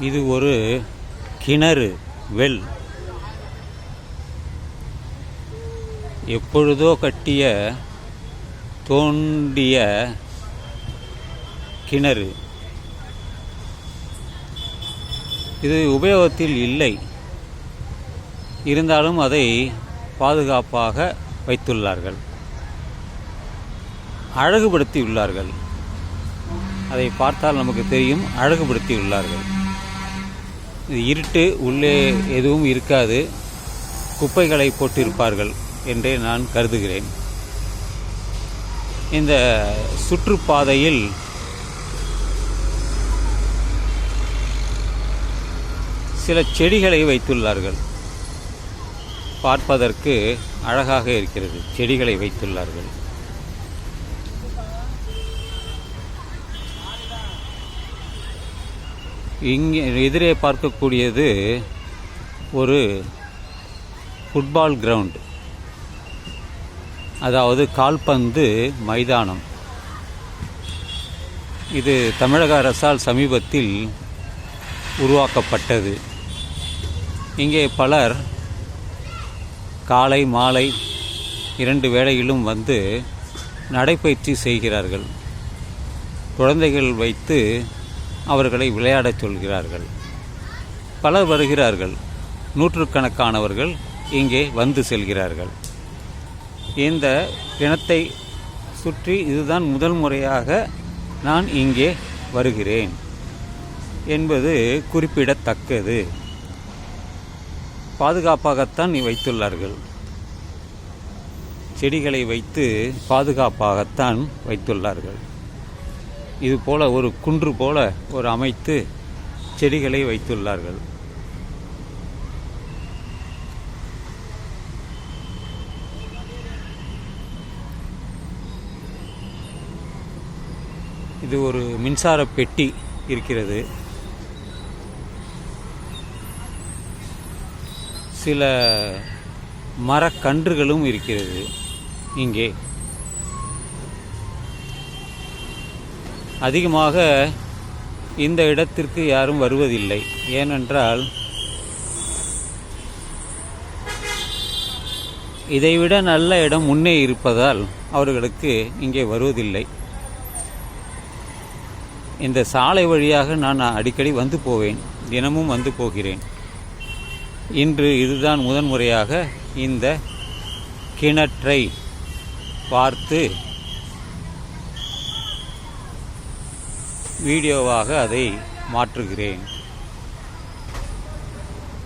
இது ஒரு கிணறு வெல். எப்பொழுதோ கட்டிய தோண்டிய கிணறு. இது உபயோகத்தில் இல்லை. இருந்தாலும் அதை பாதுகாப்பாக வைத்துள்ளார்கள். அழகுபடுத்தியுள்ளார்கள். அதை பார்த்தால் நமக்கு தெரியும் அழகுபடுத்தியுள்ளார்கள். இருட்டு உள்ளே எதுவும் இருக்காது. குப்பைகளை போட்டிருப்பார்கள் என்றே நான் கருதுகிறேன். இந்த சுற்றுப்பாதையில் சில செடிகளை வைத்துள்ளார்கள். பார்ப்பதற்கு அழகாக இருக்கிறது. செடிகளை வைத்துள்ளார்கள். இங்கே எதிரே பார்க்கக்கூடியது ஒரு ஃபுட்பால் கிரவுண்ட் அதாவது கால்பந்து மைதானம். இது தமிழக அரசால் சமீபத்தில் உருவாக்கப்பட்டது. இங்கே பலர் காலை மாலை இரண்டு வேளையிலும் வந்து நடைப்பயிற்சி செய்கிறார்கள். குழந்தைகள் வைத்து அவர்களை விளையாடச் சொல்கிறார்கள். பலர் வருகிறார்கள். நூற்றுக்கணக்கானவர்கள் இங்கே வந்து செல்கிறார்கள். இந்த இனத்தை சுற்றி இதுதான் முதல் முறையாக நான் இங்கே வருகிறேன் என்பது குறிப்பிடத்தக்கது. பாதுகாப்பாகத்தான் வைத்துள்ளார்கள். செடிகளை வைத்து பாதுகாப்பாகத்தான் வைத்துள்ளார்கள். இது போல ஒரு குன்று போல ஒரு அமைத்து செடிகளை வைத்துள்ளார்கள். இது ஒரு மின்சார பெட்டி இருக்கிறது. சில மரக்கன்றுகளும் இருக்கிறது இங்கே. அதிகமாக இந்த இடத்திற்கு யாரும் வருவதில்லை. ஏனென்றால் இதைவிட நல்ல இடம் முன்னே இருப்பதால் அவர்களுக்கு இங்கே வருவதில்லை. இந்த சாலை வழியாக நான் அடிக்கடி வந்து போவேன். தினமும் வந்து போகிறேன். இன்று இதுதான் முதன்முறையாக இந்த கிணற்றை பார்த்து வீடியோவாக அதை மாற்றுகிறேன்.